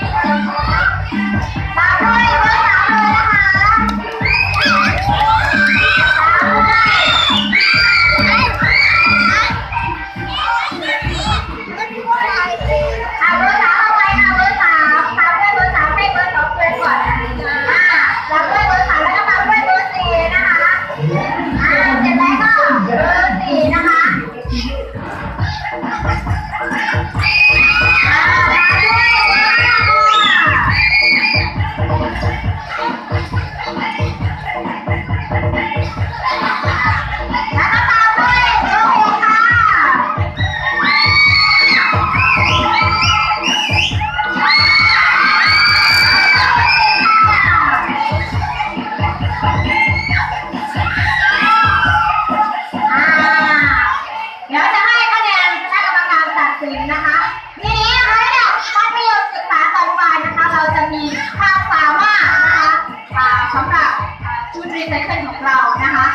Bye. ถึงนะคะทีนี้นะคะเนี่ยมัธยมศึกษาตอนปลายนะคะ เราจะมีความสามารถนะคะสำหรับชุดรีไซเคิลของเรานะคะ